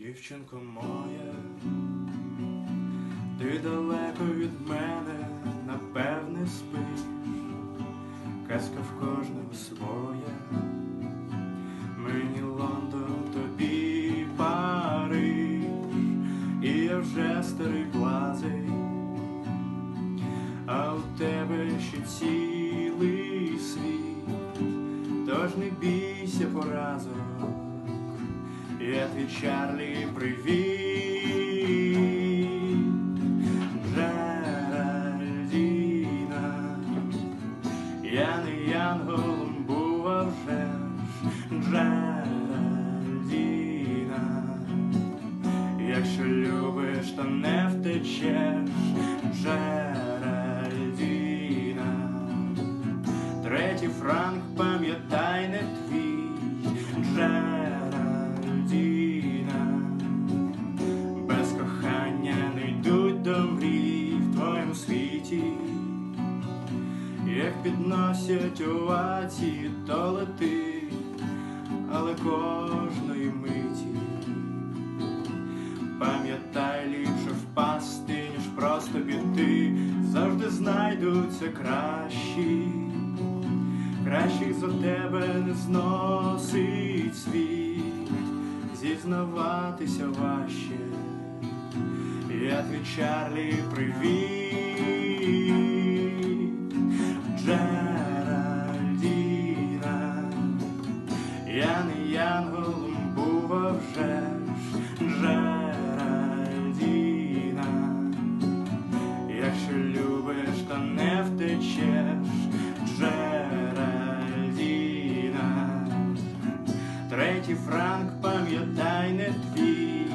Дівчинко моя, ти далеко від мене, напевне, спиш, казка в кожного своя, мені Лондон, тобі Париж, і я вже старий блазий, а у тебе ще цілий світ, тож не бійся поразок. Я твій Чарлі, привіт, Джеральдіна. Я не янголом був, а вже ж. Якщо любиш, то не втечеш, Джеральдіна. Світі. Як підносять овації, то лети, але кожної миті. Пам'ятай, ліпше впасти, ніж просто піти, завжди знайдуться кращі, кращих за тебе не зносить світ, зізнаватися важче. Я твій Чарлі, привіт, Джеральдіна. Я не янголом був, а вже ж Джеральдіна. Якщо любиш, то не втечеш, Джеральдіна. Третій франк, пам'ятай, не твій.